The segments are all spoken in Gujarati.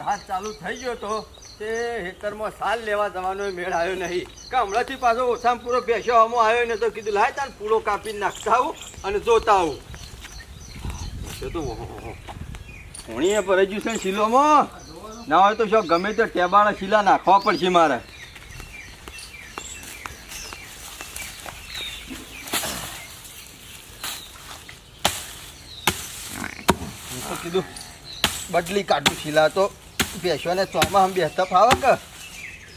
વરસાદ ચાલુ થઈ ગયો તો તે હેતરમાં સાલ લેવા જવાનો મેળ આવ્યો નહીં. કે હમણાંથી પાછો ઓછામાં પૂરો બેસો હમો આવ્યો ને તો કીધું, લાય તાર પૂરો કાપી નાખતા આવું અને જોતા આવું. એ તો હોણીએ પર હજુ છે શીલોમાં? ના હોય તો શું, ગમે તે ટેબાળા શીલા નાખવા પડશે મારે. કીધું, બદલી કાઢું શીલા તો. બેસવાને ચોમાં આમ બેસતા ફાવે કે?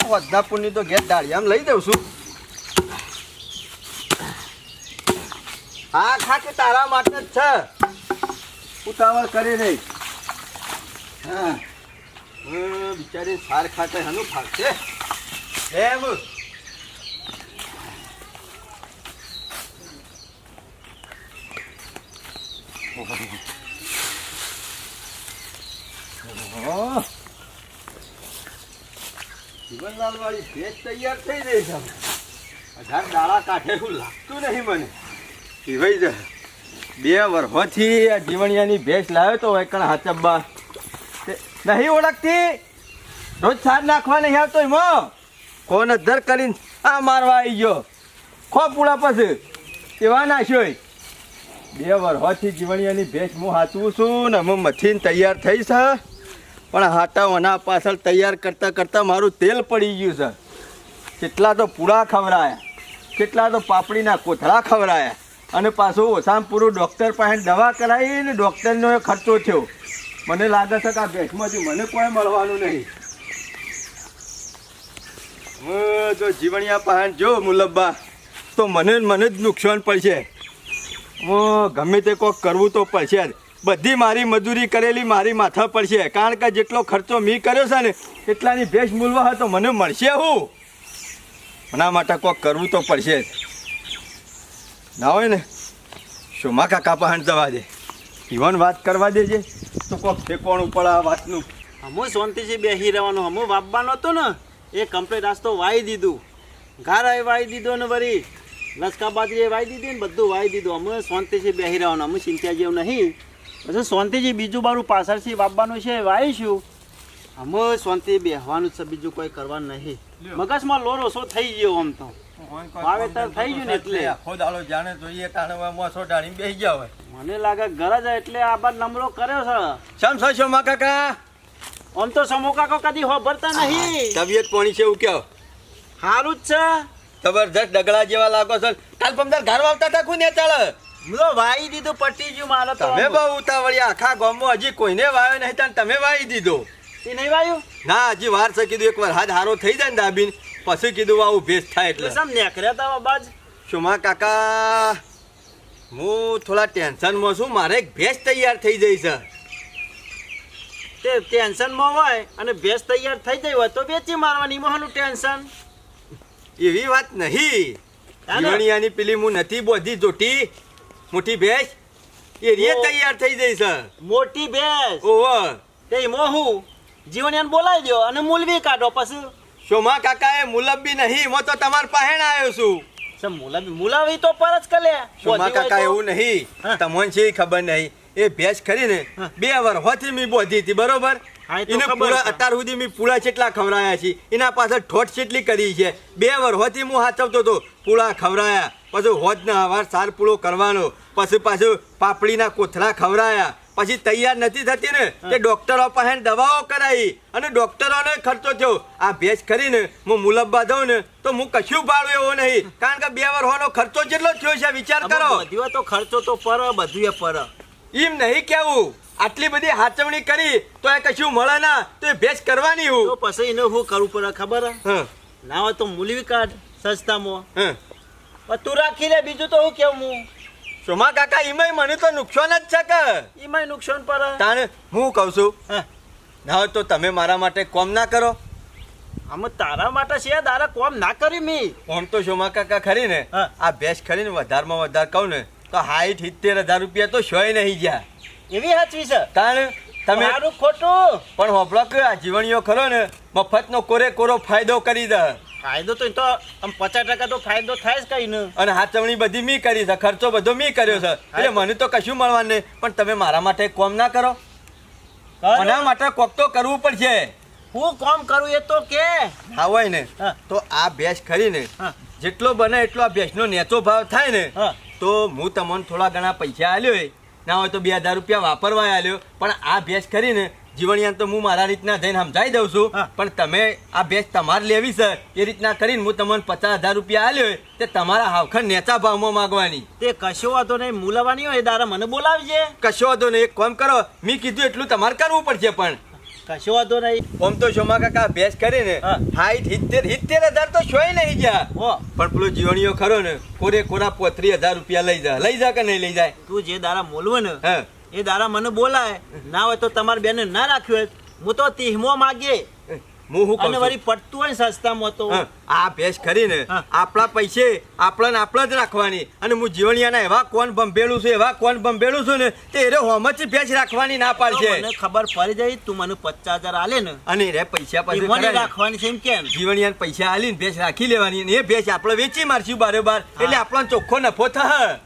વધનાપુરની તો ઘેર ડાળિયામ લઈ દઉં છું. હા ખાતે તારા માટે જ છે. ઉતાવળ કરી રહી. હા. બિચારી સાર ખાતે હનું ફાવશે. એમ. ઓહ. જીવનલાલ વાળી ભેજ તૈયાર થઈ રહી છે અઢાર દાડા કાઢે એવું લાગતું નહીં મને. પીવાઈ જાય બે વર્ષોથી આ જીવણિયાની ભેંસ લાવ્યો તો એકણ હાચબ્બા. નહીં ઓળખતી? રોજ સાર નાખવા નહીં આવતો એમ કોને ધર કરીને આ મારવા આવી ગયો. ખો પૂળા પછી. એવા નાખ્યો. બે વર્ષોથી જીવણિયાની ભેંસ હું હાચવું છું ને હું મથીને તૈયાર થઈ છે પણ હાટાઓના પાછળ તૈયાર કરતાં કરતાં મારું તેલ પડી ગયું છે. કેટલા તો પૂળા ખવડાયા. કેટલા તો પાપડીના કોથળા ખવડાયા. અને પાછું ઓછામાં પૂરું ડૉક્ટર પાસે દવા કરાવી ને ડૉક્ટરનો ખર્ચો થયો. મને લાગે છે કે આ ભેટમાંથી મને કોઈ મળવાનું નહીં. હું જો જીવણિયા પાસે જો મુલબ્બા, તો મને મને જ નુકસાન પડશે. હું ગમે તે કોઈક કરવું તો પડશે જ. બધી મારી મજૂરી કરેલી મારી માથા પડશે કારણ કે જેટલો ખર્ચો મી કર્યો છે ને, એટલાની ભેસ મૂલવા હોય તો મને મળશે હું. એના માટે કોક કરવું તો પડશે. જ ના હોય ને શોમા કાકા પહાણ જવા દે? ઈવન વાત કરવા દેજે. તો કોક ઠેકોણું પડે આ વાતનું. હમું શાંતિથી બેસી રહેવાનું. હમું વાપવાનો હતો ને, એ કમ્પ્લીટ આજ તો વાઈ દીધું. ઘર એ વાઈ દીધો ને વળી લસકા બાજરી એ વાઈ દીધી ને બધું વાઈ દીધું. અમે શાંતિથી બેસી રહેવાનું. અમે ચિંતા જેવું નહીં. પછી શાંતિજી બીજું બારું પાછળથી વાપવાનું છે વાવીશું અમે શાંતિ બેસવાનું છે બીજું કોઈ કરવાનું નહીં. મગજમાં લોર ઓછો થઈ ગયો આમ તો? વાવેતર થઈ ગયું ને એટલે. આખો દાડો જાણે જોઈએ મોસો ડાળી બેસી ગયા હોય. મને લાગે ગરજ એટલે આ બાદ નમરો કર્યો છે. શમ છો શોમા કાકા? આમ તો સમોકાકો કદી હોભરતા નહીં. તબિયત પોણી છે એવું કહો. સારું જ છે. જબરજસ્ત ડગલા જેવા લાગો છો. કાલ પમદાર ઘર વાવતા હતા કોને ચાલે હું વાઈ દીધું પટી ગયું મારે તમે બહુ ઉતાવળિયા આખા ગામમાં હજી કોઈને વાયો નહીં તાણ તમે વાઈ દીધો. એ નહીં વાયું? ના હજી વાર છે કીધું એકવાર હાથ હારો થઈ જાય ને દાબીન પછી કીધું આવું ભેસ થાય એટલે. સમ નેકર્યા તા બાજ? શુમા કાકા હું થોડા ટેન્શનમાં છું મારે એક ભેંસ તૈયાર થઈ જઈ છે. તે ટેન્શનમાં હોય અને ભેસ તૈયાર થઈ જઈ હોય તો વેચી મારવાની મોહનું ટેન્શન. એવી વાત નહીં. તાને? જીવણિયાની પેલી હું નથી બોધી જોટી મોટી ભેંસ? એ રે તૈયાર થઈ જઈ છે. મોટી ભેંસ. ઓહો. તે મોહુ જીવન એને બોલાવી દો અને મૂલવી કાઢો પછી. શોમા કાકા એ મુલબી નહીં હું તો તમાર પાસે આવ્યો છું. મુલાવી મૂલાવી તો પર જ કલે. શોમા કાકા એવું નહીં. તમને છે ખબર નહીં. એ ભેંસ ખરી ને બે વર્ષોથી મી બોધી હતી બરોબર? એને પૂરા અત્યાર સુધી મેં પૂળા કેટલા ખવડાયા છે એના પાછળ ઠોઠ કેટલી કરી છે. બે વર્ષોથી હું હાથવતો હતો પૂળા ખવડાયા. પછી હોજના હવાર સાર પૂળો કરવાનો. પછી પાછું પાપડીના કોથળા ખવડાયા. પછી તૈયાર નથી થતી ને તે ડોક્ટરો પાસે દવાઓ કરાવી અને ડોક્ટરોને ખર્ચો થયો. આ ભેજ કરીને હું મુલબ્બા દઉં ને તો હું કશું ભાડું એવો નહીં. કારણ કે બે વર્ષનો ખર્ચો જેટલો થયો છે વિચાર કરો. બધું તો ખર્ચો તો પર બધું એ પર. એમ નહીં કેવું આટલી બધી હાચવણી કરી તો એ કશું મળે ના તો એ ભેજ કરવાની હું. તો પછી એને હું કરવું પડે ખબર ના હોય તો મૂલવી કાઢ સસ્તામાં તું રાખી લે બીજું તો હું કેવું હું સોમા કાકા ઈમાય મને તો નુકસાન જ છે કે? ઈમાય નુકસાન પર તાણે હું કહું છું? ના તો તમે મારા માટે કોમ ના કરો. આમ તારા માટે છે તારા કોમ ના કરી મી. કોમ તો સોમા કાકા ખરી ને. આ ભેંસ ખરી ને વધારમાં વધારે કહું ને તો હાઈટ સિત્તેર હજાર રૂપિયા તો શોય નહીં ગયા. એવી હાચવી છે? કારણ તમે મારું ખોટું. પણ હોબળો કે આ જીવણીઓ ખરો ને મફતનો કોરે કોરો ફાયદો કરી દે. ફાયદો તો એ તો આમ પચાસ ટકા તો ફાયદો થાય જ કઈ ને. અને હાચવણી બધી મી કરી છે ખર્ચો બધો મી કર્યો છે. એટલે મને તો કશું મળવાનું નહીં. પણ તમે મારા માટે કોમ ના કરો. મને માટે કોક તો કરવું પડશે. હું કોમ કરું એ તો કે. હા હોય ને. તો આ ભેંસ ખરીને. જેટલો બને એટલો આ ભેંસનો નેચો ભાવ થાય ને તો હું તમને થોડા ઘણા પૈસા આલ્યો ના હોય તો બે હજાર રૂપિયા વાપરવા આલ્યો. પણ આ ભેંસ ખરીને જીવણિયાન તો હું મારા રીતના જઈને સમજાવી દઉં છું. પણ તમે આ ભેંસ તમારે લેવી છે એ રીતના કરીને હું તમને પચાસ હજાર રૂપિયા આલ્યો હોય તે તમારા હાવખર નેચા ભાવમાં માગવાની. તે કશો વાંધો નહીં મૂલાવાની હોય એ દારા મને બોલાવજે. કશો વાંધો નહીં એક કામ કરો મેં કીધું એટલું તમારે કરવું પડશે પણ. કશો વાંધો નહીં. ઓમ તો શોમા કાકા ભેંસ કરીને ને હાઈટ સિત્તેર સિત્તેર હજાર તો શોય નહીં ગયા. હો. પણ પેલો જીવણીઓ ખરો ને કોરે કોરા પોત્રી હજાર રૂપિયા લઈ જા લઈ જા કે નહીં લઈ જાય? તું જે દારા મોલવો ને હા. એ દારા મને બોલાય. ના હોય તો તમારે બેને ના રાખ્યું હોય. હું તો તીહમો માગે હું શું અને વળી પડતું હોય ને સસ્તામાં તો. હા, આ ભેંસ આપણા પૈસે આપણને આપણે જ રાખવાની. અને હું જીવણિયાના એવા કોણ બંભેલું છું એવા કોણ બંભેલું છું ને તે એરે હોમથી ભેંસ રાખવાની ના પાડશે. મને ખબર પડી જાય તું મને પચાસ હજાર આલે ને. અને રે પૈસા મને ને. રાખવાની છે એમ કેમ? જીવણિયાને પૈસા આલીને ભેસ રાખી લેવાની. અને એ ભેસ આપણે વેચી મારશું બારે બાર એટલે આપણને ચોખ્ખો નફો થાય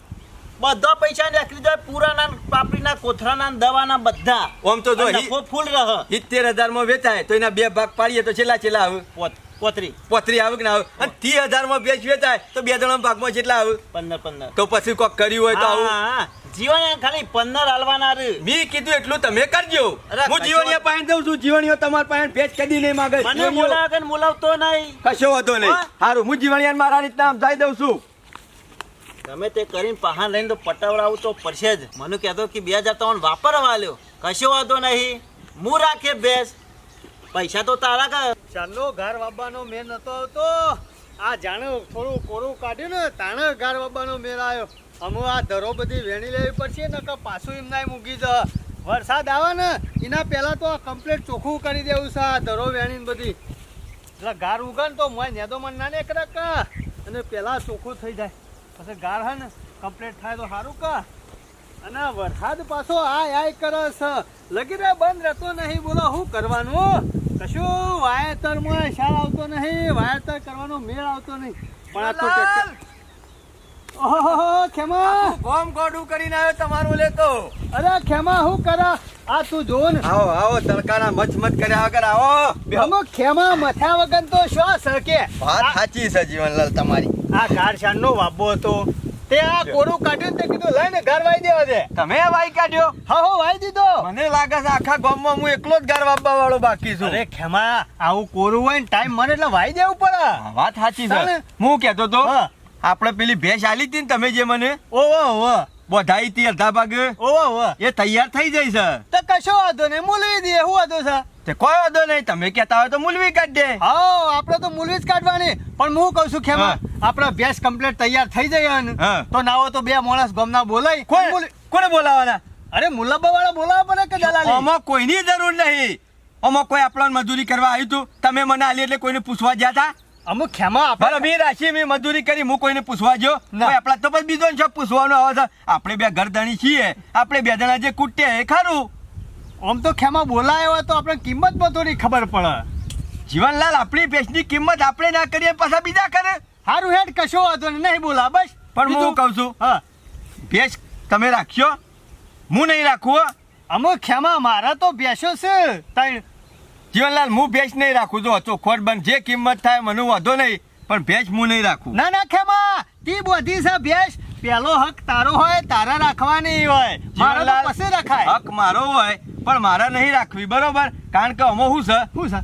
બધા પૈસા નીકળી જાય પૂરાના પાપડીના કોથરાના દવાના બધા. ઓમ તો જો નફો ફૂલ રહે. સિત્તેર હજારમાં વેચાય તો એના બે ભાગ પાડીએ તો છેલ્લા છેલ્લા આવે. પોતરી. પોતરી આવે કે ના આવે? અને ત્રીસ હજારમાં બેચ વેચાય તો બે જણા ભાગમાં કેટલા આવે? પંદર પંદર. તો પછી કોક કર્યું હોય તો આવું. જીવન ખાલી પંદર હાલવાના રે. મી કીધું એટલું તમે કરજો. હું જીવણીયા પાસે દઉં છું જીવણીઓ તમારા પાસે ભેજ કદી નહીં માંગે. મને બોલાવે બોલાવતો નહીં. કશો હતો નહીં. હારું સારું હું જીવણીયાને મારા રીતના સમજાવી દઉં છું. ગમે તે કરીને પહાણ લઈને તો પટાવડાવું તો પડશે જ. મને કહેતો કે બે હજાર તમને વાપરવા લ્યો કશો વાંધો નહીં. હું રાખે બેસ પૈસા તો તારા કા ચાલો, ઘર વાબાનો મેળ નતો આવતો. આ જાણે થોડું કોરું કાઢ્યું ને, તાણે ઘર વાબાનો મેળ આવ્યો. અમુ આ ધરો બધી વેણી લેવી પડશે ને કે પાછું એમ નાય મૂકી જ વરસાદ આવે ને, એના પહેલાં તો આ કમ્પ્લીટ ચોખ્ખું કરી દેવું છે, આ ધરો વેણીને બધી. એટલે ગાર ઉગન તો મોય નેદો મન ના ને અને પહેલાં ચોખ્ખું થઈ જાય. પછી ગાર હે ને કમ્પ્લીટ થાય તો સારું કા. અને વરસાદ પાછો આય આય કરસ છે. લગી રે બંધ રહેતો નહીં. બોલો શું કરવાનું? કશું વાયેતરમાં શાળ આવતો નહીં. વાયેતર કરવાનો મેળ આવતો નહીં. પણ આ તો ઓહો ખેમા! ફોર્મ ગોડું કરીને આવ્યો તમારું લેતો. અરે ખેમા શું કરા? આ તું જો ને. આવો આવો તડકાના મચ મચ કર્યા વગર આવો. બેહો. ખેમા મથા વગર તો શ્વાસ શકે વાત સાચી છે જીવનલાલ તમારી. આ ગાર શાનનો વાબો હતો. તે આ કોરું કાઢ્યું તે કીધું લઈને ઘર વાઈ દેવા છે તમે વાઈ કાઢ્યો? હા હો વાઈ દીધો. મને લાગે છે આખા ગામમાં હું એકલો જ ગાર વાપવા વાળો બાકી છું. અરે ખેમા આવું કોરું હોય ને ટાઈમ મને એટલે વાઈ દેવું પડે. વાત સાચી છે. હું કહેતો તો આપણે પેલી ભેંસ આલી હતી ને તમે જે મને? ઓવો ઓવો બોધાઈ હતી અડધા ભાગે ઓવો એ તૈયાર થઈ જાય છે. તો કશો વાંધો નહીં મૂલવી દઈએ. શું વાંધો છે? તે કોઈ વાંધો નહીં તમે કહેતા હોય તો મૂલવી કાઢ દે. હા આપણે તો મૂલવી જ કાઢવાની. પણ હું કહું છું ખેમા આપણા ભેંસ કમ્પ્લીટ તૈયાર થઈ જાય. તો ના હોય તો બે માણસ ગમના બોલાય. કોઈ કોને બોલાવાના? અરે મુલાબા વાળા બોલાવા પડે કે દલાલી? આમાં કોઈની જરૂર નહીં. આમાં કોઈ આપણને મજૂરી કરવા આવ્યું હતું તમે મને આલી એટલે કોઈને પૂછવા ગયા હતા અમુક ખેમા આપણે મેં રાશી મેં મજૂરી કરી હું કોઈને પૂછવા જો આપણા તો પછી બીજો ને પૂછવાનો આવે છે? આપણે બે ગરદાણી છીએ આપણે બે જણા જે કૂટ્યા એ ખરું. આમ તો ખેમા બોલાય હોય તો આપણે કિંમતમાં થોડી ખબર પડે. જીવનલાલ આપણી ભેંસની કિંમત આપણે ના કરીએ પાછા બીજા કરે. સારું હેડ કશો વાંધો નહીં બોલા બસ. પણ હું કહું છું હા. ભેંસ તમે રાખશો હું નહીં રાખું. અમુક ખેમા મારા તો ભેંસો છે ત્રણ જીવનલાલ હું ભેંસ નહીં રાખું. જો ખોટ બન જે કિંમત થાય મને વાંધો નહીં પણ ભેંસ હું નહીં રાખું. ના ના ખેમા તી બધી છે ભેંસ. પેલો હક તારો હોય તારા રાખવાની હોય. મારો પછી રખાય. હક મારો હોય પણ મારે નહીં રાખવી બરોબર? કારણ કે અમો શું છે? શું છે?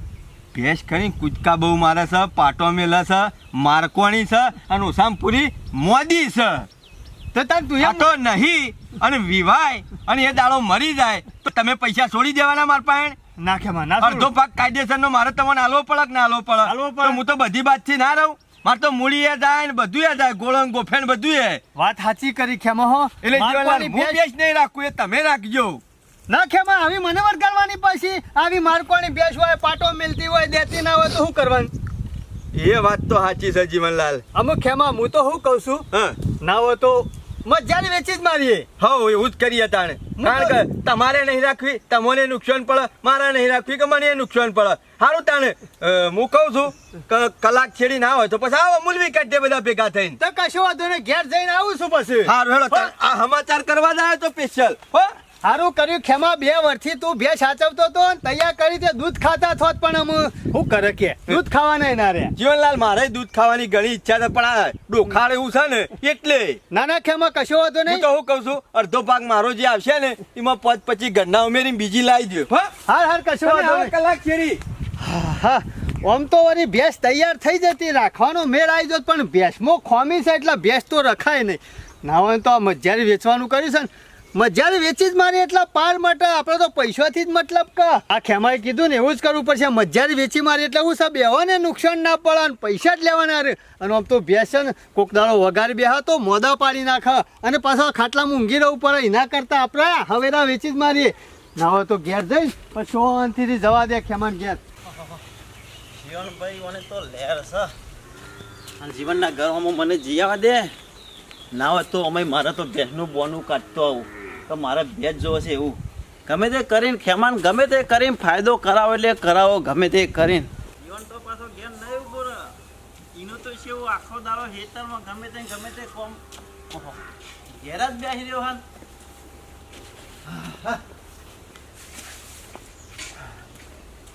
ભેંસ કરી કૂદકા બહુ મારે છે પાટો મેલે છે મારકોણી છે અને ઓસામપુરી મોદી છે. તો તાર તું તો નહીં અને વિવાય અને એ દાડો મરી જાય. તો તમે પૈસા છોડી દેવાના મારા પાસે? ના ખેમા ના અડધો ભાગ કાયદેસરનો મારે તમને આલવો પડે કે ના આલવો પડે? આલવો પડે. હું તો બધી બાતથી ના રહું. મારે તો મૂળી જાય ને બધું જાય ગોળંગ ગોફેણ બધું એ વાત સાચી કરી ખેમો હો. એટલે હું ભેંસ નહીં રાખું એ તમે રાખજો. ના ખેમા આવી મને વળગાડવાની પછી? આવી મારકોની બેસ હોય પાટો મિલતી હોય દેતી ના હોય તો શું કરવાનું? એ વાત તો સાચી છે જીવનલાલ. અમુક ખેમા હું તો શું કહું છું? ના હોય તો મજાની વેચી જ મારીએ હો એવું જ કરીએ તાણે કારણ કે તમારે નહીં રાખવી તમને નુકસાન પડે મારે નહીં રાખવી કે મને નુકસાન પડે. સારું તાણે હું કહું છું કે કલાક છેડી ના હોય તો પછી આવો મૂલવી કાઢીએ બધા ભેગા થઈને. તો કશો વાંધો નહીં ઘેર જઈને આવું છું પછી. સારું હેડો આ સમાચાર કરવા જાય તો સ્પેશિયલ હો? સારું કર્યું ખેમા બે વર્ષથી તું ભેંસ સાચવતો તો તૈયાર કરી તે દૂધ ખાતા થોત પણ અમે. હું કરે કે? દૂધ ખાવાના ના રે. જીવનલાલ મારે દૂધ ખાવાની ઘણી ઈચ્છા છે પણ આ ડોખાડ એવું છે ને એટલે. ના ના ખેમા કશો હતો નહીં. તો હું કહું છું અડધો ભાગ મારો જે આવશે ને એમાં પદ પછી ઘરના ઉમેરી બીજી લાવી દો હા? હાર હાર કશો કલાક ફેરી. હા આમ તો વળી ભેંસ તૈયાર થઈ જતી રાખવાનો મેળ આવી જતો પણ ભેંસમાં ખોમી છે એટલે ભેંસ તો રખાય નહીં. ના હોય તો આ મજારી વેચવાનું કર્યું છે ને મજારી વેચી જ મારી એટલા પાર માટે. આપણે તો પૈસાથી જ મતલબ કે. આ ખેમાએ કીધું ને એવું જ કરવું પડશે. મજારી વેચી મારી એટલે હું સાહેબ બેવાને નુકસાન ના પડે અને પૈસા જ લેવાના રે. અને આમ તો બેસે ને કોક દાડો વઘાર બેહા તો મોદા પાડી નાખે. અને પાછા ખાટલા ઊંઘી રહેવું પડે. એના કરતાં આપણે હવેરા વેચી જ મારીએ. ના હોય તો ઘેર જઈશ પણ શાંતિથી જવા દે ખેમાન ઘેર. જીવનભાઈ મને તો લહેર છે. અને જીવનના ઘરમાં મને જીવા દે. ના હોય તો અમે મારા તો ભેંસનું બોનું કાઢતો આવું. તો મારે ભેજ જોવે છે એવું. ગમે તે કરીને ખેમાન ગમે તે કરીને ફાયદો કરાવો એટલે કરાવો ગમે તે કરીને. જીવન તો પાછો ઘેર નહીં ઊભો રહે એનું તો છે એવું આખો દાડો હેતરમાં ગમે તે ગમે તે કોમ. ઓહો, ઘેર જ બેસી રહ્યો હાલ.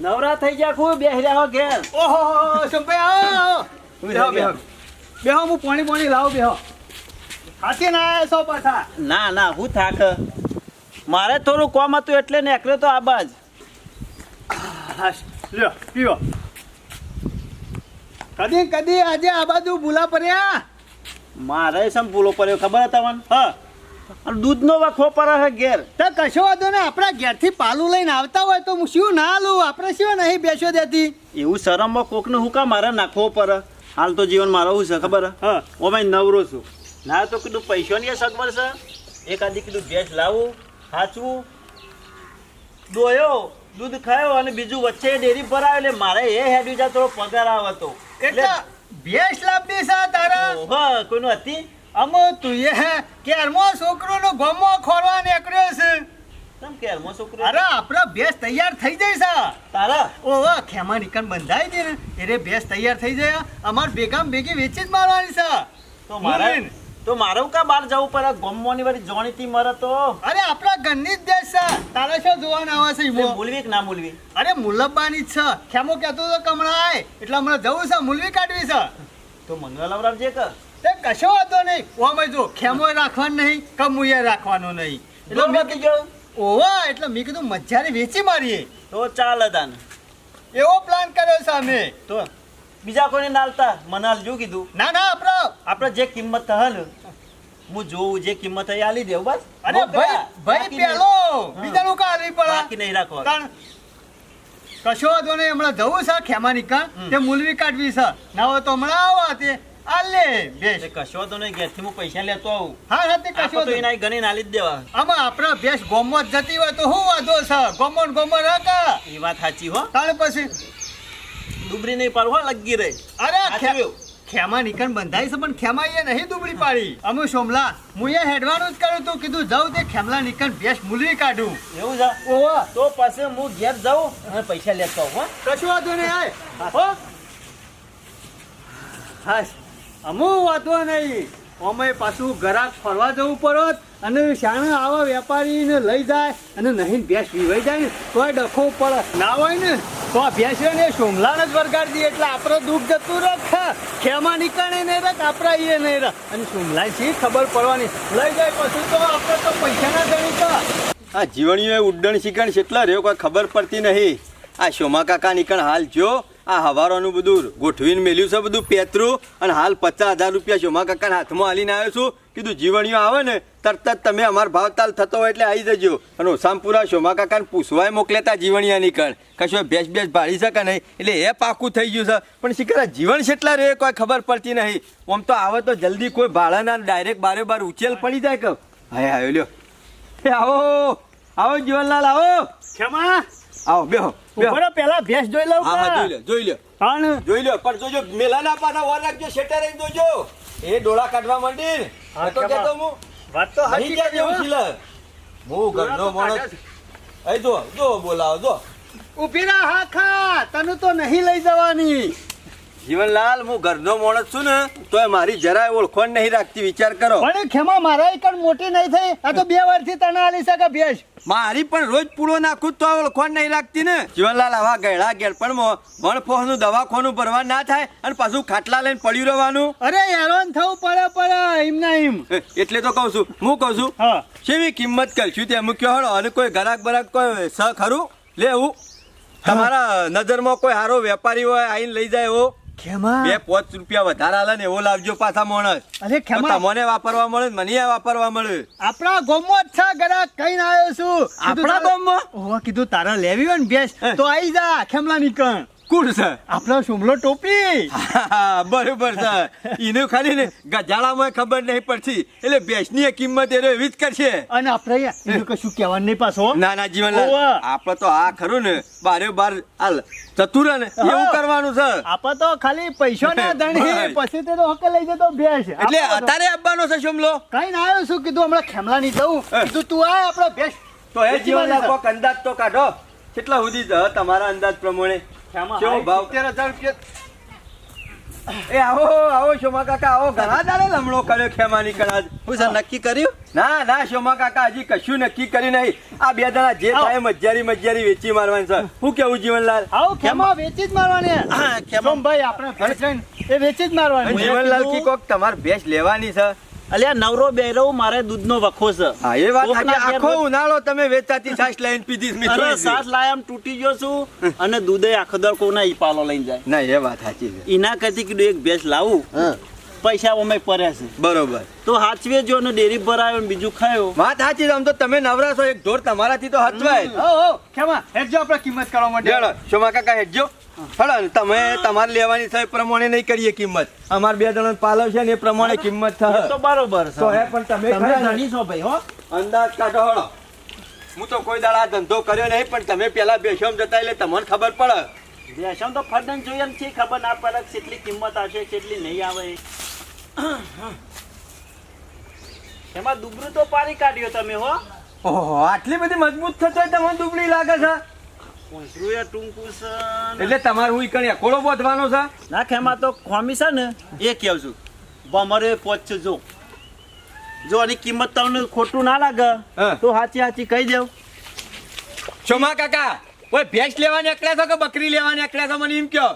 નવરા થઈ ગયા ખૂબ બેસી રહ્યા હો ઘેર. ઓહો સંભાઈ આવો બેહો બેહો, બેહો. બેહો હું પાણી પાણી લાવું બેહો. હાથી ના આયા સો પાછા? ના ના હું થાક. મારે થોડું કોમ હતું એટલે ને એકલો તો હાશ, લ્યો પીવો. કદી કદી આજે આ બાજુ ભૂલા પડ્યા? મારે સમ ભૂલો પડ્યો ખબર તમને? હા. દૂધનો વખો પર હે ઘેર. તો કશો વાંધો ને આપણા ઘેરથી પાલું લઈને આવતા હોય તો હું શું ના લઉં? આપણે શું નહીં બેસો દેતી એવું શરમમાં કોકને હું કા મારે નાખવો પર હાલ તો જીવન મારો શું છે ખબર? હા? ઓમે નવરો છું. ના તો કીધું પૈસાની સગવડ છે? એકાદી કીધું ભેંસ લાવું સાચવું દોયો દૂધ ખાયો અને બીજું વચ્ચે ડેરી ભરાયો એટલે મારે એ હેડ જા થોડો પગાર આવતો એટલે ભેંસ લાવવી છે તારા? ઓહો, કોઈનું હતી? અમો તું એ કેરમો છોકરોનો ગમો ખોરવા નીકળ્યો છે. તમ કેરમો છોકરો? અરે આપણા ભેંસ તૈયાર થઈ જાય છે. તારા? ઓહો ખેમા નીકળ બંધાઈ દે ને. એટલે ભેંસ તૈયાર થઈ જાય. અમાર બેગામ ભેગી વેચી જ મારવાની છે. તો મારે. તો મારું કા બહાર જવું પડે? ગમવાની વાળી જોણીતી મરે તો. અરે આપણા ઘરની જ દેશ છે. તારે શું જોવાના આવે છે ઈમો? મૂલવી કે ના મૂલવી? અરે મુલબ્બાની જ છે. ખેમો કહેતો તો કમળાય. એટલે હમણાં જવું છે મુલવી કાઢવી છે. તો મને લવડાવજે કે? તે કશો વાંધો નહીં. ઓમાં જો ખેમો રાખવાનું નહીં કમુએ રાખવાનું નહીં. એટલે મેં કીધું ઓવા એટલે મેં કીધું મજારી વેચી મારીએ. તો ચાલ દાન. એવો પ્લાન કર્યો છે અમે. તો બીજા કોઈને નાલતા મને હાલજો કીધું. ના ના આપણો આપણે જે કિંમત હલ હું જોઉં જે કિંમત એ આલી દેવું બસ. અરે ભાઈ ભાઈ. પેલો. બીજાનું કાઢવી બાકી પડે નહીં રાખો કશો વાંધો નહીં હમણાં જવું છે ખેમાની કા તે મૂલવી કાઢવી છે. ના હોય તો હમણાં આવો તે. આ લે ભેંસ એટલે કશો તો નહીં ઘેરથી હું પૈસા લેતો આવું. હા હા તે કશો તો એના ગણી નાલી જ દેવા. આમાં આપણા ભેસ ગોમો જતી હોય તો હું વાંધો છે? ગોમો ગોમો રાખા એ વાત સાચી હો. તાણે પછી ડુબરી નહીં પાડવું હો લગી રહી. અરે. ખેમા નિકન બંધાઈ છે પણ ખેમા એ નહીં દુબળી પાડી. અમે સોમલા હું એ હેડવાનું જ કરું તું કીધું જાઉં તે ખેમલા નિકન ભેંસ મૂલવી કાઢું. એવું જા ઓહો. તો પાસે હું ઘેર જાઉં અને પૈસા લેતો હો. કશું વાંધો નહીં આય. હો. હાશ અમુ વાંધો નહીં. અમે પાછું ગરાક ફરવા જવું પડત અને શાણા આવા વેપારીને લઈ જાય અને નહીં ભેંસ વિવાઈ જાય ને તોય ડખો પડત ના હોય ને. તો આ ભેંસ ને સોમલાને જ વરગાડી એટલે આપણે દુઃખ જતું રખ ખેમા નીકળે નહીં રખ આપણા એ નહીં રખ અને સોમલાય શી ખબર પડવાની? લઈ જાય પછી તો આપણે તો પૈસાના ગણી તો આ જીવણીઓ ઉડ્ડણ શીખણ કેટલા રહ્યો કોઈ ખબર પડતી નહીં. આ સોમા કાકા નીકળ, હાલ જો. આ હવારોનું બધું ગોઠવીને મેલ્યું છે બધું પેતરું. અને હાલ પચાસ હજાર રૂપિયા શોમા કાકાના હાથમાં હાલીને આવ્યો છું. કીધું, જીવણીઓ આવે ને, તરત જ તમે અમાર ભાવતાલ થતો હોય એટલે આવી જજો. અને ઓસામપુરા શોમા કાકાને પૂછવાય મોકલેતા જીવણિયા નીકળ કશો ભેસ ભેસ ભાળી શકે નહીં? એટલે એ પાકું થઈ ગયું છે. પણ શીખર, જીવન કેટલા રહે કોઈ ખબર પડતી નહીં. આમ તો આવે તો જલ્દી કોઈ ભાડાના ડાયરેક્ટ બારે બાર ઉચેલ પડી જાય કે. હા આવ્યો લ્યો. એ આવો આવો, જીવનલાલ, આવો. ખેમા આવો બેહો બેહો. ઉપર પેલા ભેંસ જોઈ લઉં હા હા જોઈ લે જોઈ લે. પણ જોઈ લે પણ જોજો મેલાના પાના વાર રાખજો શેટર રહી જોજો. એ ડોળા કાઢવા માંડી ને હા, તો. કેતો હું વાત તો નહીં ક્યાં જેવું શીલા. હું ઘરનો માણસ. અહીં જો જો બોલાવો જો. ઊભી રહા હા ખા. તને તો નહીં લઈ જવાની. જીવનલાલ હું ઘરનો માણસ છું ને તો મારી જરાય ઓળખોણ નહીં રાખતી વિચાર કરો. પણ ખેમા મારા એકણ મોટી નહીં થઈ આ તો બે વર્ષથી તને આલી શકે ભેંસ? મારી પણ રોજ પૂળો નાખું તો ઓળખોણ નહીં રાખતી ને. જીવનલાલ આવા ગયડા ગેરપણમાં વણફોહનું દવાખોનું ભરવા ના થાય અને પાછું ખાટલા લઈને પડ્યું રહેવાનું. અરે હેરાન થવું પડે પડે એમ ના એમ એટલે તો કહું છું હું કહું છું હા. શેવી કિંમત કરશું તે? મૂક્યો હળો અને કોઈ ગરાક બરાક કોઈ સ ખરું? લેવું તમારા નજરમાં કોઈ સારો વેપારી હોય આઈને લઈ જાય એવો ખેમા બે પાંચ રૂપિયા વધારે આલે ને એવો લાવજો પાછા માણસ. અરે ખેમા તમને વાપરવા મળે ને મને વાપરવા મળે. આપણા ગામમાં જ છે ગરાક કઈ આવ્યો છું. આપણા ગોમો ઓહો કીધું તારા લેવી હોય ને ભેંસ તો આઈ જા ખેમલા નીકળ. કોણ છે. આપણો સુમલો ટોપી. બરોબર છે. એનું ખાલી ને ગજાળામાં ખબર નહીં પડતી. એટલે ભેંસની કિંમત એને એવી જ કરશે. અને આપણે એનું કશું કહેવાનું નહીં પાછો. ના ના જીવનલાલ આપણે તો આ ખરું ને બારે બાર હાલ ચતુર ને એવું કરવાનું છે. આપણે તો ખાલી પૈસો ના ધણી પછી તે તો હકે લઈ જતો ભેંસ. એટલે અત્યારે આપવાનો છે સુમલો કઈ ના આવ્યો શું? કીધું હમણાં ખેમલા નહીં જવું. કીધું તું આ આપણો ભેંસ. તો એ જીવનલાલ કોક અંદાજ તો કાઢો. કેટલા સુધી તમારા અંદાજ પ્રમાણે? કેવો હાય, ભાવ? 70,000 રૂપિયા. એ આવો આવો શોમા કાકા આવો. ઘણા દાડે લમણો કર્યો ખેમાની કણાજ હું સર નક્કી કર્યું? ના ના શોમા કાકા હજી કશું નક્કી કરી નહીં. આ બે દાડા જે. થાય મજ્જારી મજ્જારી વેચી મારવાની છે. હું કેવું જીવનલાલ? આવો ખેમા વેચી જ મારવાની. હા, ભાઈ આપણે એ વેચી જ મારવાની. જીવનલાલ કી કોક તમારે ભેંસ લેવાની છે. અલ્યા નવરો બેરો મારે દૂધનો વખો છે. હા એ વાત સાચી. આખો ઉનાળો તમે વેચાતી સાસ લઈને પીધી છે, મેં અરે. સાસ લાયામ તૂટી ગયો છું અને દૂધે આખો દર કોના ઈ પાલો લઈને જાય. ના એ વાત સાચી છે. ઈના કરતી કીધું એક ભેંસ લાવું હા, પૈસા અમે પર્યા છે. બરોબર. તો હાચવે જો ને ડેરી ભરાયો ને બીજું ખાયો. વાત સાચી. આમ તો તમે નવરા છો એક ઢોર તમારાથી તો હાચવાય. ઓ ઓ ખેમા હેડજો આપણે કિંમત કરવા માટે. હેડો શોમા કાકા હેડજો હેડો તમે તમારે લેવાની થાય પ્રમાણે નહીં કરીએ કિંમત. અમાર બે જણા પાલવ છે ને એ પ્રમાણે કિંમત થાય. તો બરોબર તો હે પણ તમે તમે જાણી છો ભાઈ હો. અંદાજ કાઢો હળો હું તો કોઈ દાડા ધંધો કર્યો નહીં પણ તમે પેલા બેસમ જતા એટલે તમને ખબર પડે. બેસમ તો ફરદન જોઈએ એમ છે ખબર ના પડે કેટલી કિંમત આવશે કેટલી નહીં આવે. એમાં દુબરું તો પાણી કાઢ્યો તમે હો. ઓહો આટલી બધી મજબૂત થતો તમને દુબળી લાગે છે. એટલે તમારે હું કણી એકોડો બોધવાનો છે? ના ખેમાં તો ખોમી છે ને. એ કેવું છું? બમરે પહોંચ જો. જો આની કિંમત તમને ખોટું ના લાગે. તો હાચી હાચી કહી દેવ. ચોમા કાકા કોઈ ભેંસ લેવાની નીકળ્યા છો કે બકરી લેવાની નીકળ્યા છો? મને એમ કયો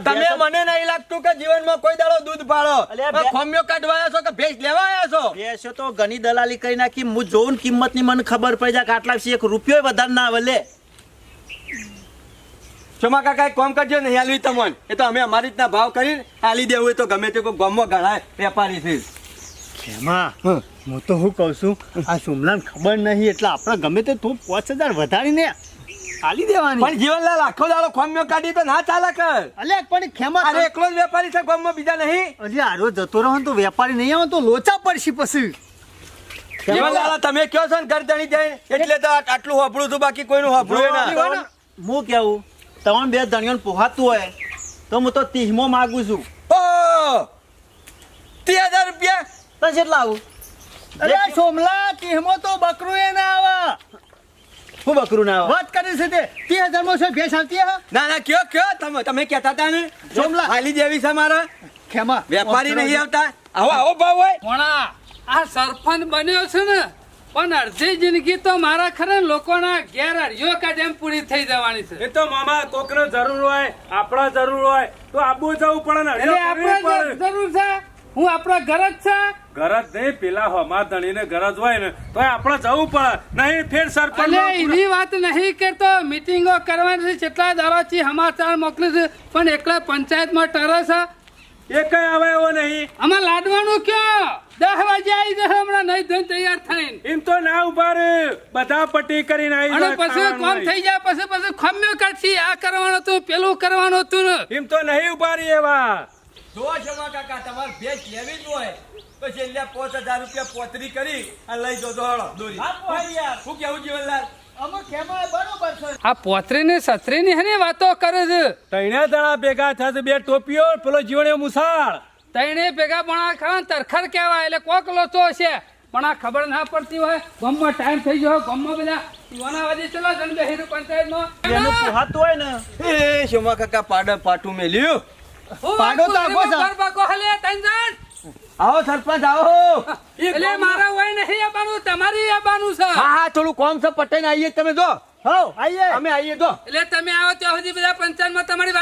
તમે મને નહીં લાગતું કે જીવનમાં કોઈ દાડો દૂધ પાડો ખોમ્યો પણ બે- ખોમિયો કાઢવા આવ્યા છો કે ભેંસ લેવા આવ્યા છો? ભેંસો તો ઘણી દલાલી કરી નાખી. હું જોઉં કિંમતની મને ખબર પડી જાય કે આટલા એક રૂપિયો વધારે ના આવે લે શોમા કાકા કોમ કરજો નહીં હાલવી તમને. એ તો અમે અમારી રીતના ભાવ કરીને હાલી દેવું હોય તો ગમે તે કોઈ ગામમાં ગણાય વેપારી છે. ખેમા હું તો હું કહું છું આ સુમલાન ખબર નહીં એટલે આપણે ગમે તે તું પાંચ હજાર વધારીને આલી દેવાની. પણ જીવનલાલ આખો દાડો ખોમ્યો કાઢી તો ના ચાલે કર અલે પણ ખેમા અરે એકલો જ વેપારી છે ગામમાં બીજા નહીં. હજી આરો જતો રહો તો વેપારી નહીં આવે તો લોચા પડશે પછી. જીવનલાલ તમે કયો છો ને ઘર તણી જાય એટલે તો આટલું હોભળું છું બાકી કોઈનું હોભળું ના. હું કેવું? તમારે બે ધણીઓને પોહાતું હોય તો હું તો તીહમો માગું છું. ઓ! ત્રીસ હજાર રૂપિયા? તો કેટલા આવું? અરે સોમલા તીહમો તો બકરું એ ના આવે. હું બકરું ના આવે? વાત કરી છે તે. તે હજારમાં ભેસ આવતી હા? ના ના કયો કયો? તમે તમે કહેતા હતા ને? સોમલા. હાલી દેવી છે મારા. ખેમા. વેપારી નહીં આવતા. આવો આવો ભાવ હોય. કોણા આ સરપંચ બન્યો છે ને. પણ અડધી જિંદગી તો મારા ખરે લોકોના ઘેર અડિયો કાઢે પૂરી થઈ જવાની છે. એ તો મામા કોકનો જરૂર હોય આપણા જરૂર હોય તો આબુ જવું પડે ને આપણે જરૂર છે. હું આપણા ઘર જ છે. ઘર જ નહીં પેલા હોમા ધણીને ઘર જ હોય ને તો આપણે જવું પડે. નહીં ફેર સરપંચ એની વાત નહીં કરતો મીટિંગો કરવાની છે કેટલા છે સમાચાર મોકલી છે પણ એકલા પંચાયતમાં ટરે છે. એ કઈ આવે એવો નહીં. આમાં લાડવાનું કયો? દસ વાગે આવી જશે હમણાં નહીં ધોઈને તૈયાર થઈને. એમ તો ના ઊભા રે. બધા પટ્ટી કરીને આવી અને પછી કોમ થઈ જાય પછી પછી ખમ્યો કાઢશી આ કરવાનું હતું પેલું કરવાનું હતું ને એમ તો નહીં ઊભા રહી એવા. જો શમા કાકા તમારે ભેંસ લેવી જ હોય તો છેલ્લે પાંચ હજાર રૂપિયા પોતરી કરી અને લઈ જો દોડો દોરી. શું કેવું જીવનલાલ? અમે ખેમા બરોબર છે. આ પોતરીની સત્રીની હે વાતો કરે છે. તૈણે દડા ભેગા થશે બે ટોપીઓ પેલો જીવણીઓ મુસાળ. તઈને ભેગા ભણા આ તરખર કહેવાય એટલે કોક લોચો છે. પણ આ ખબર ના પડતી હોય ગામમાં ટાઈમ થઈ ગયો ગામમાં બધા યુવાના વાજે ચલો જણ બેહીરું એનું પંચાયતમાં પોહાતું હોય ને. એ શોમા કાકા પાડા પાટું મેલ્યું. પાડો તો આગો છે. ઘર હલે, ત્રણ આવો સરપંચ આવો. એટલે મારા હોય નહીં આવવાનું તમારી આવવાનું છે. હા હા થોડું કોમ છે પટેલ આવીએ તમે જો. હો આઈએ અમે આવીએ તો એટલે તમે આવો ત્યાં સુધી બધા પંચાયતમાં તમારી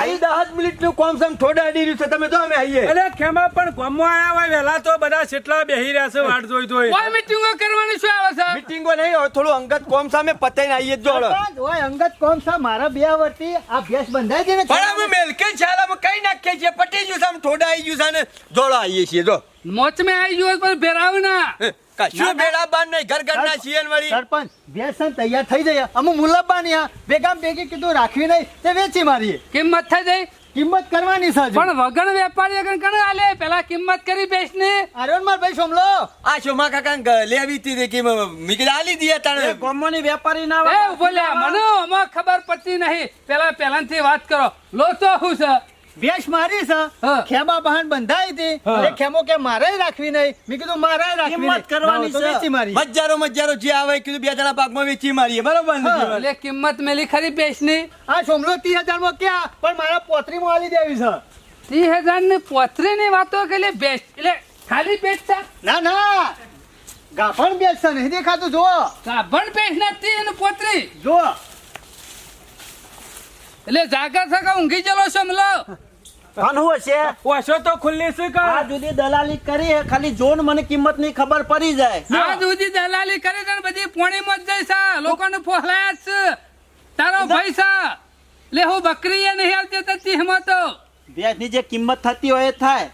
બેહી દસ મિનિટનું કોમ સમ થોડા અડી રહ્યું છે તમે તો અમે આવીએ અરે ખેમા પણ કોમો આયા હોય વેલા તો બધા કેટલા બેહી રહ્યા છે વાટ જોઈ જોઈ. કોઈ મીટિંગો કરવાની શું આવે છે? મીટિંગો નહીં હોય થોડું અંગત કોમ સામે પતાઈને આવીએ જ જોડો. ઓય અંગત કોમ સા મારા બે વર્ષથી આ ભેસ બંધાઈ છે ને પણ અમે મેલકે છાલામાં કઈ નાખીએ છીએ? પટી ગયું છે આમ થોડા આવી ગયું છે ને જોડો આવીએ છીએ જો. મોચ મે આવી ગયો પણ ભેરાવ ના. કશું બેડા નહીં ઘર ઘરના છીએ વળી. સરપંચ ભેંસ તૈયાર થઈ જાય. અમુક મુલબ્બાની આ ભેગા ભેગી કીધું રાખવી નહીં તે વેચી મારીએ. કિંમત થઈ જાય? કિંમત કરવાની છે પણ વગણ વેપારી વગણ કણ આલે? પેલા કિંમત કરી બેસ ને. માર ભાઈ સોમલો. આ શોમા કાકા લેવી હતી કે મી કીધું આલી દીએ તાણે. ગામમાંની વેપારી ના એ બોલ્યા મને ખબર પડતી નહીં. પેલા પહેલાથી વાત કરો. લોચો હું છે ભેંસ મારી છે. ખેમા બહાન બંધાઈ હતી. એ ખેમો કે મારે રાખવી નહીં. મેં કીધું મારે રાખવી કિંમત કરવાની છે. વેચી મારી. બજારો મજારો જે આવે કીધું બે જણા પાકમાં વેચી મારીએ. બરાબર ને એટલે કિંમત મેલી ખરી બેસ આ સોમલો 30000 માં ક્યાં? પણ મારા પોતરી માં આલી દેવી છે. ત્રીસ હજારની પોતરી ની વાતો કરી બેસ્ટ. એટલે ખાલી બેચતા ના ના. ગાભણ બેસ છે નહીં દેખાતું જો ગાભણ બેસ નથી અને પોતરી? જો એટલે જાગર છે કે ઊંઘી ચલો સમલો કાનવું હશે ઓછો તો ખુલ્લી છે કે આ જુદી દલાલી કરી ખાલી જોન મને કિંમતની ખબર પડી જાય. આ જુદી દલાલી કરી છે ને બધી પોણી માં જ જાય છે લોકોને ફોહલાયા છે. તારો ભાઈ છે લે હું બકરી એ નહીં આવતી તો ચીહમાં તો. ભેંસની જે કિંમત થતી હોય એ થાય.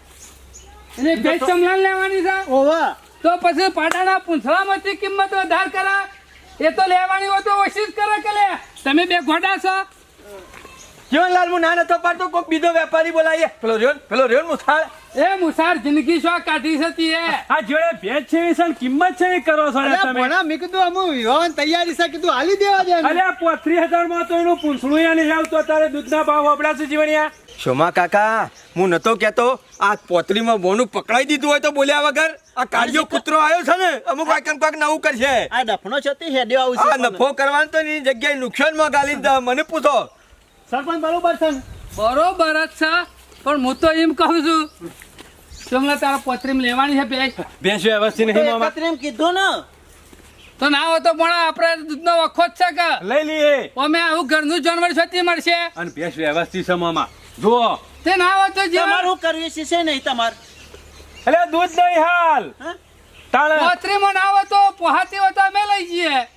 એટલે ભેજ સમલાન લેવાની છે ઓવા. તો પછી પાટાના પૂંછડામાંથી કિંમત વધાર કરા. એ તો લેવાની હોય તો ઓછી જ કરે કે લે. તમે બે ઘોડા છો. જીવનલાલ હું ના નતો પાડતો કોઈક બીજો વેપારી બોલાવીએ પેલો ને, પેલો ને મુસાળ. એ મુસાર જિંદગી શું કાઢી છે એ આ જોડે ભેજ છે એવી કિંમત છે એ કરો છો તમે. ભણા મેં કીધું અમુ વિવાહની તૈયારી છે કીધું હાલી દેવા દે અરે પોત્રી હજારમાં તો એનું પૂંછડું યા નહીં આવતું અત્યારે દૂધના ભાવ વપડા છે જીવણિયા. શોમા કાકા હું નતો કેતો આ પોતરીમાં બોનું પકડાઈ દીધું હોય તો બોલ્યા વગર આ કાળિયો કૂતરો આવ્યો છે ને અમુક વાક્ય કોઈક નવું કરશે. આ ડફનો છે તે હેડ્યો આ આવશે નફો કરવાનો તો એની જગ્યાએ નુકસાનમાં ગાલી દે મને પૂછો. સરપંચ બરોબર છે બરોબર જ છે. પણ હું તો એમ કહું છું તમને તારા પોતરીમાં લેવાની છે ભેજ ભેંસ વ્યવસ્થિત નહીં મામા. એકત્રે કીધું ને. તો ના હોય તો પણ આપણે દૂધનો વખો જ છે કે? લઈ લઈએ. અમે આવું ઘરનું જાનવર છતી મળશે. અને ભેંસ વ્યવસ્થિત છે મામા. જુઓ. તે ના હોય તો જે તમારું કરવી છે છે નહીં તમાર? એટલે દૂધ નહીં હાલ. તાળે તાણે પોતરીમાં ના હોય તો પોહાતી હોય તો અમે લઈ જઈએ.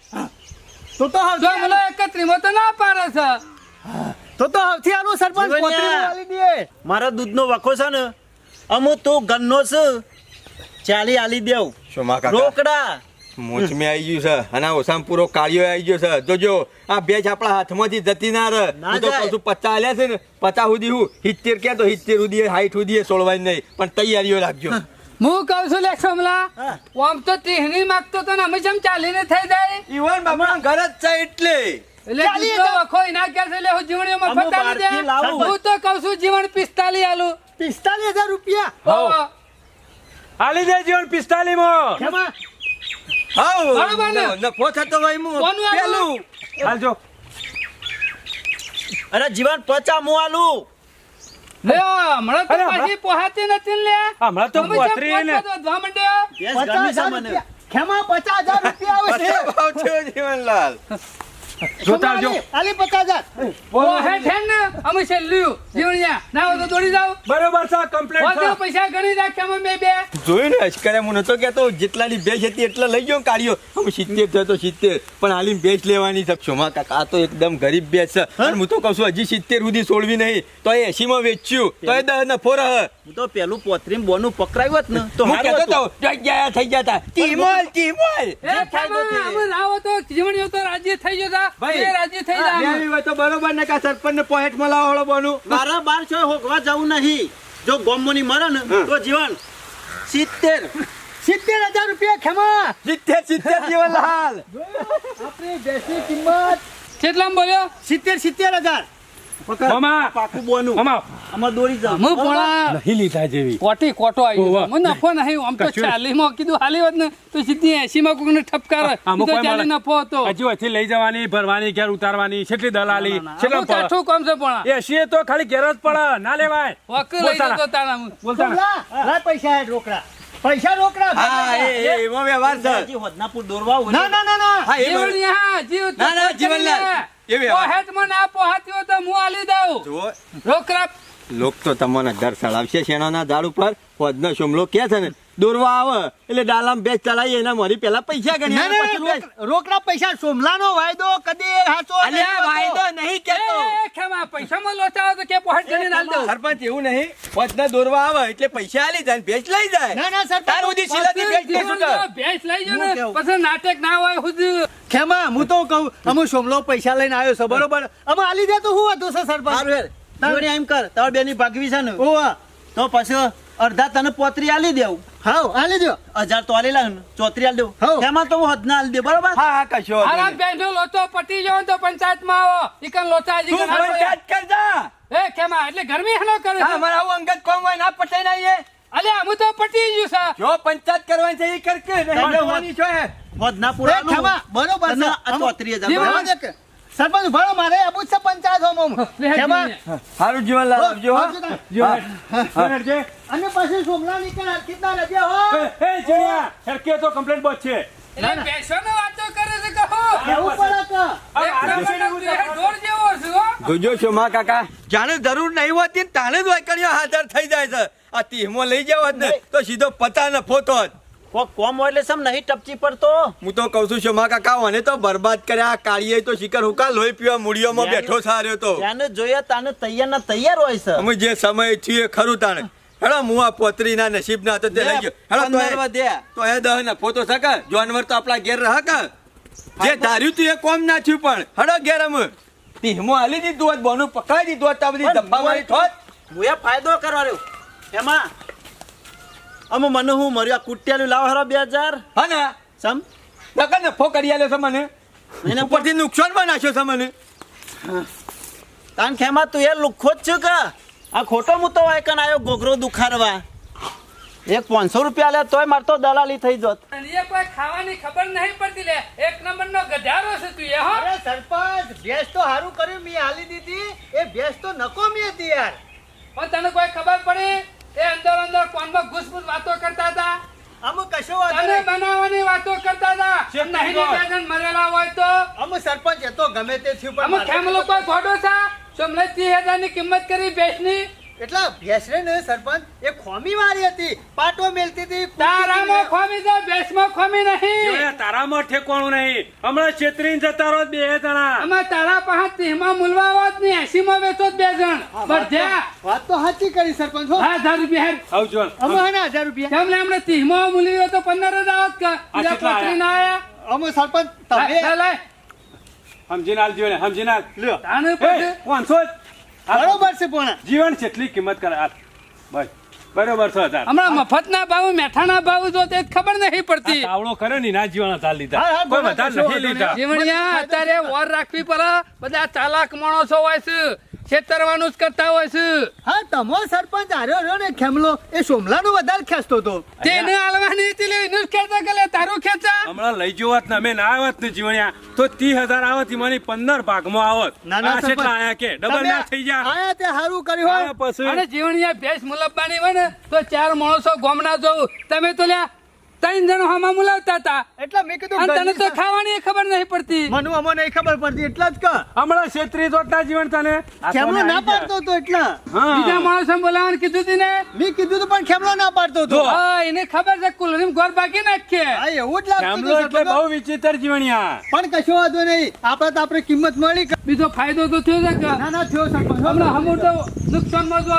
તો તો જો હવથી મને એકત્રીમાં તો ના પાડે છે. તો તો હવથી આનો સરપંચ પોતરી દે. મારા દૂધનો વખો છે ને અમો તો ગન્નો છે. ચાલી આલી દેવ. શોમા રોકડા. મોચમે આવી ગયું છે. અને આ ઓસામ પૂરો કાળિયો આવી ગયો છે. જોજો આ બેચ આપણા હાથમાંથી જતી ના રહે. હું તો. કહું પચાસ આલ્યા છે ને પચાસ સુધી હું સિત્તેર કે તો સિત્તેર સુધી હાઈટ સુધી સોળવાની નહીં. પણ તૈયારીઓ રાખજો. હું. કહું છું લે સમલા આમ તો તીહની માગતો તો ને અમે જેમ ચાલીને થઈ જાય. ઈવન બાબા ઘર જ છે એટલે. એટલે ચાલી દૂધનો ના કે છે એટલે હું જીવણીઓ માં આલી દે. હું તો કહું છું જીવન 45 આલુ. 45000 રૂપિયા. હો. આલી દે જીવન પિસ્તાલીસમાં ખેમા હાઉ બરોબર ને? નફો થતો હોય મુ કોનું આલું? પેલું. હાલજો અરે જીવન પચા મુ આલુ. લે હમણાં તો પાછી પોહાતી નથી લે. હમણાં તો પોતરી ને. વધવા માંડ્યા. ભેંસ પચાસ હજાર રૂપિયા. ખેમા પચાસ હજાર રૂપિયા આવે છે જીવનલાલ. જોતા આવજો. આલી- આલી પચાસ હજાર. પોહે છે ને અમે છેલ્લું જીવણિયા ના હોય તો દોડી જાવ બરોબર છે કમ્પ્લેટ વધુ પૈસા ગણી રાખ્યા અમે બે બે. જોયું ને અશ્કરે હું નતો કેતો જેટલાની બેચ હતી એટલા લઈ ગયો કાઢ્યો અમે સિત્તેર થયો તો સિત્તેર. પણ હાલી બેચ લેવાની છે. માં કાકા આ તો એકદમ ગરીબ બેચ છે. અને હું તો કહું છું હજી સિત્તેર સુધી સોળવી નહીં. તો એ 80 માં વેચ્યું. તો એ દસ નફો રહે હું તો પેલું પોતરીમ બોનું પકડાયું હોત ને તો હું કહેતો હતું. તો જગ્યા થઈ ગયા હતા ટીમોલ ટીમોલ. એ અમે તો જીવણીઓ તો રાજ્ય થઈ ગયો. ભાઈ, રાજ્ય થઈ જા અમે. લેવી તો બરોબર ને કા સરપંચ ને પોઈન્ટમાં લાવો હળો બોનું? મારા બાર છો હોકવા જવું નહીં. જો ગોમોની મરે ને તો જીવન. સિત્તેર. સિત્તેર હજાર રૂપિયા ખેમા. સિત્તેર સિત્તેર જીવનલાલ. આપણી ભેંસની કિંમત. કેટલામાં બોલ્યો? સિત્તેર સિત્તેર હજાર. મામા. પાકું બોનું. મામા. આમાં દોરી જાવ હું પણ નહીં લીધા જેવી. કોટી કોટો આવી ગયો મને નફો નહીં. આમ તો કશું. માં કીધું હાલી હોત ને તો સીધી એસી માં કોઈને ઠપકાર ચાલી નફો હતો. હજુ અહીંથી લઈ જવાની ભરવાની ઘેર ઉતારવાની કેટલી દલાલી કેટલા કાઠું કામ છે પણ એસી તો ખાલી ઘેર જ પડે ના લેવાય. વક લઈ જતો તારા બોલતા ના. પૈસા રોકડા. પૈસા રોકડા. હા એ એ વ્યવહાર છે. દોરવા ના ના. ના ના હા એ જીવ ના, ના, જીવનલાલ, કરી લે. મને ના પોહાતી હોય તો હું આલી દઉં. જુઓ. લોક તો તમને દર ચડાવશે શેણાના ઝાડ ઉપર. પદનો શોમલો કે છે ને? દોરવા આવે. એટલે ડાલામ બેચ ચડાવીએ એના મારી પેલા પૈસા ગણ્યા રોકડા પૈસા સોમલાનો વાયદો કદી હાચો. વાયદો નહીં કેતો. ખેમા, પૈસામાં લોચા તો કે પોહેટ કરીને આલી દઉં. સરપંચ એવું નહીં. પદના દોરવા આવે એટલે પૈસા આલી જાય ભેજ લઈ જાય. ના ના સર તાર સુધી શીલાથી ભેચ જીવન નહીં જો લઈ કેવું? પછી નાટક ના હોય ખેમા હું તો કહું અમે સોમલો પૈસા લઈને આવ્યો છે બરોબર? અમે આલી દે તો હું હતું છે સરપંચ? સારું હેર એમ કર તાર બેની ભાગવી છે ને. ઓવા તો પછી અડધા તને પોતરી આલી દેવું. હાઉ આલી દો હજાર તો આલી લાવ ને. આલ હઉ. એમાં તો હું હદના આલી દે બરાબર? હા હા કશો આરામ નહીં. લોચો પટી જાવ તો પંચાયતમાં આવો. ઇકન લોચા જી પંચાયત કરજા. એ ખેમા એટલે ગરમી હેનો કરે હા મારા આવું અંગત કોમ હોય ના પટાઈ ના એ. અલે હું તો પટી ગયું સા જો પંચાયત કરવાની છે એ કર કે નહીં કરવાની છે હોદનાપુર પૂરા આલું. ખેમા. બરોબર છે. આ હજાર બરોબર? બરોબર છે. સરપંચ ભણો મારે આબુ છે પંચાયત હોમ ખેમા સારું જીવન લાવજો અને પછી સોમલા નીકળ કેટલા રજે હો. એ, જણિયા સરકે તો complaint બોજ છે. એટલે બેસવાનો વાતો કરે છે કહો એવું પડે તું. જેવો છે હો. જોજો શોમા કાકા? જાણે જરૂર નહીં હોતી ને તાણે જ વાયકણીઓ હાજર થઈ જાય છે. આ ટીમો લઈ જાવ ને તો સીધો પતા ને ફોતો જ. કોક કોમ હોય એટલે સમ નહીં ટપચી પડતો. હું તો કઉ છું શોમા કાકા મને તો બરબાદ કર્યા. કાળીએ તો શિકર હુકા લોહી પીવા મૂડીઓમાં બેઠો સાર્યો તો. એને જોઈએ તાને તૈયાર ના તૈયાર હોય છે. અમે જે સમય છીએ ખરું તાને હેડો હું આ પોતરીના નસીબના હતો તે લઈ ગયો. હેડો તો વધ્યા તો એ દહ ને ફોતો સકે જાનવર તો આપણા ઘેર રહ કે? જે ધાર્યું તું એ કોમ ના થયું પણ. હેડો ઘેર અમે. તીહમો હાલી દીધું હોત બોનું પકડાઈ દીધું હોત આ બધી ધબ્બા મારી થોત. હું એ ફાયદો કરવા રહ્યો. એમાં અમે મને હું મર્યું આ કુટિયાલું લાવ હરો બે હજાર. હા ને? સમ? નકર નફો કરી આલ્યો છે મને. એના ઉપરથી નુકસાન પણ નાખ્યો છે મને. તાન ખેમા તું એ લુખો જ છું કે? આ ખોટો હું હોય કે આવ્યો ગોગરો દુખારવા. એક પાંચસો રૂપિયા લે તોય મારતો દલાલી થઈ જોત. એ કોઈ ખાવાની ખબર નહીં પડતી લે. એક નંબરનો ગધારો છે તું એ હો. અરે સરપંચ ભેંસ તો સારું કર્યું મેં હાલી દીધી. એ ભેંસ તો નકોમી હતી યાર. પણ તને કોઈ ખબર પડી? એ અંદર અંદર કોનમાં ઘૂસપૂસ વાતો કરતા હતા? અમે કશો વાંધો તને નહીં. બનાવવાની વાતો કરતા હતા? નહીં કહો. મરેલા હોય તો? અમે સરપંચ એ તો ગમે તે થયું પણ અમે ખેમલો કોઈ ઘોડો છે? સોમલે ત્રીસ હજારની કિંમત કરી ભેંસની? એટલે ભેંસ રે ને સરપંચ એ ખોમી વાળી હતી પાટો મેલતી હતી તારામાં ખોમી છે ભેંસમાં ખોમી નહીં. તારામાં ઠેકવાનું નહીં. હમણાં છેતરીને જતા રહો બે જણા. અમે તારા પાસે તેમાં મૂલવા હોત ને એસીમાં વેચો જ બે જણ. પણ વાત તો સાચી કરી સરપંચ હો. હજાર રૂપિયા આવજો. અમે હે હજાર રૂપિયા. તમને હમણાં તેમાં મૂલી તો પંદર જ આવત કે બીજા ના આયા? અમે સરપંચ તમે સમજીને આલજો ને સમજીને. લ્યો. તાને પછી પાંચસો. બરોબર છે પણ. જીવન જેટલી કિંમત કરે હાલ. બસ. બરોબર છો હજાર. હમણાં મફતના ભાવ મેઠાના ભાવ જો તે જ ખબર નહીં પડતી. આવડો કરે ને ના જીવન હજાર લીધા. હા, હા, કોઈ વધારે નથી લીધા. જીવણિયા અત્યારે ઓર રાખવી પડે. બધા ચાલાક માણસો હોય છે. છેતરવાનું જ કરતા હોય છે. હા તમો સરપંચ આર્યો રહ્યો ને ખેમલો એ સોમલાનું વધારે ખેંચતો હતો. તેને આલવાની હતી લે એનું જ કે તારું ખેંચા? હમણાં લઈ જો વાત ને અમે ના આવત ને જીવણ્યા. તો ત્રીસ હજાર આવત મને પંદર ભાગમાં આવત. ના ના કેટલા આયા કે ડબલ ના થઈ જા. આયા તે સારું કર્યું હોય પછી. અને જીવણ્યા ભેસ મુલબ્બાની હોય ને તો ચાર માણસો ગોમના જવું તમે તો લ્યા ત્રણ જણો હમા મુલાવતા હતા. એટલે મેં કીધું અને તને તો ખાવાની ખબર નહીં પડતી. મનુ અમને નહીં ખબર પડતી એટલા જ કે હમણાં છેત્રી જોત ના જીવન તને. ખેમલો ના પાડતો તો એટલા. હા. બીજા માણસો બોલાવવાનું કીધું તું ને. મેં કીધું પણ ખેમલો ના પાડતો તો હા એને ખબર છે કુલરીમ ગોર બાકી નાખે હા એવું જ લાગતું એટલે બહુ વિચિત્ર જીવણિયા. પણ કશો વાંધો નહીં. આપણે તો આપણે કિંમત મળી. બીજો ફાયદો તો થયો છે કે? ના ના થયો સરપંચ હમણાં હમું તો નુકસાનમાં જો